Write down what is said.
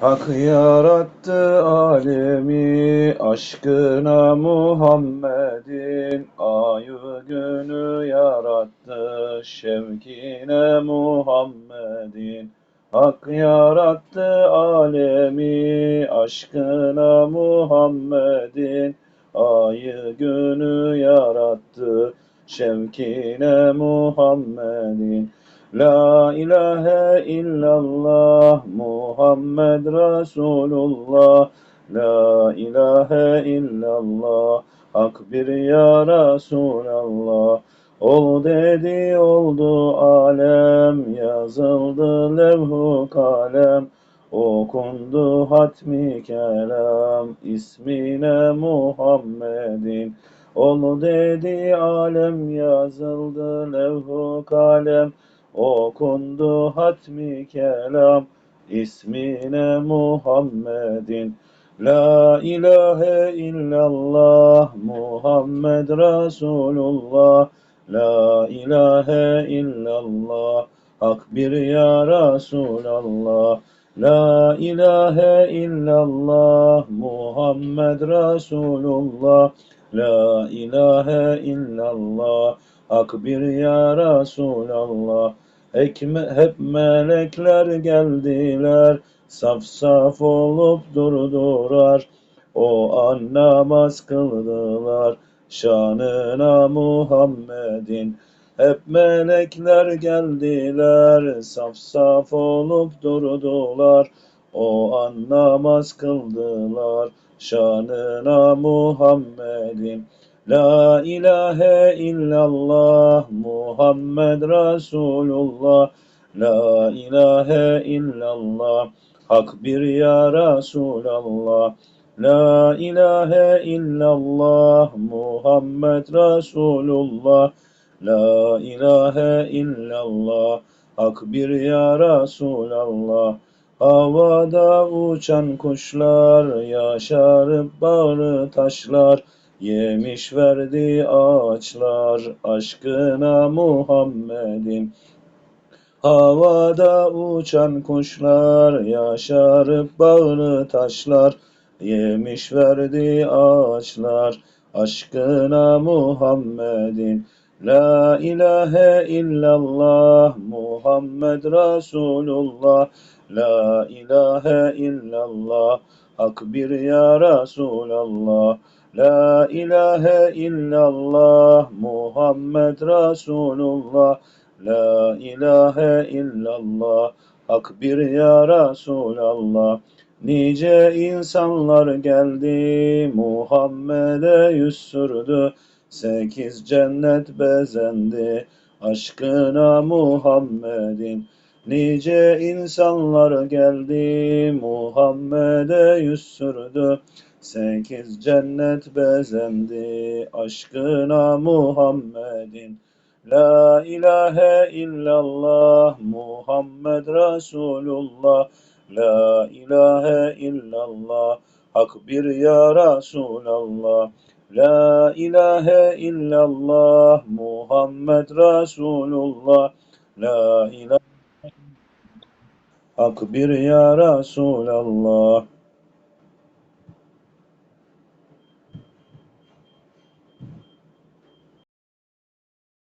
Hak yarattı alemi aşkına Muhammed'in ayı günü yarattı şevkine Muhammed'in. Hak yarattı alemi aşkına Muhammed'in ayı günü yarattı şevkine Muhammed'in. La ilahe illallah Muhammed Resulullah. La ilahe illallah. Hak bir ya Resulallah. Ol dedi oldu alem. Yazıldı levhu kalem. Okundu hatmi kelam. İsmine Muhammedin. Ol dedi alem. Yazıldı levhu kalem. Okundu hatmi kelam ismine Muhammedin. La ilahe illallah Muhammed Resulullah. La ilahe illallah Hak bir ya Resulallah. La ilahe illallah Muhammed Resulullah. La ilahe illallah Hak bir ya Resulallah Ekme, hep melekler geldiler, saf saf olup durdular. O an namaz kıldılar, şanına Muhammed'in. Hep melekler geldiler, saf saf olup durdular. O an namaz kıldılar, şanına Muhammed'in. La ilahe illallah Muhammed Resulullah La ilahe illallah. Hak bir ya Resulallah La ilahe illallah Muhammed Resulullah La ilahe illallah. Hak bir ya Resulallah Havada uçan kuşlar Yaşarıp bağrı taşlar Yemiş verdi ağaçlar aşkına Muhammed'in. Havada uçan kuşlar yaşarıp bağrı taşlar. Yemiş verdi ağaçlar aşkına Muhammed'in. La ilahe illallah Muhammed Resulullah. La ilahe illallah Hak bir ya Resulallah. La ilahe illallah Muhammed Resulullah La ilahe illallah Hak bir ya Resulallah Nice insanlar geldi Muhammed'e yüz sürdü Sekiz cennet bezendi Aşkına Muhammed'in Nice insanlar geldi Muhammed'e yüz sürdü Sekiz cennet bezendi aşkına Muhammed'in. La ilahe illallah Muhammed Resulullah. La ilahe illallah Hak bir ya Resulallah. La ilahe illallah Muhammed Resulullah. La ilahe Hak bir ya Resulallah.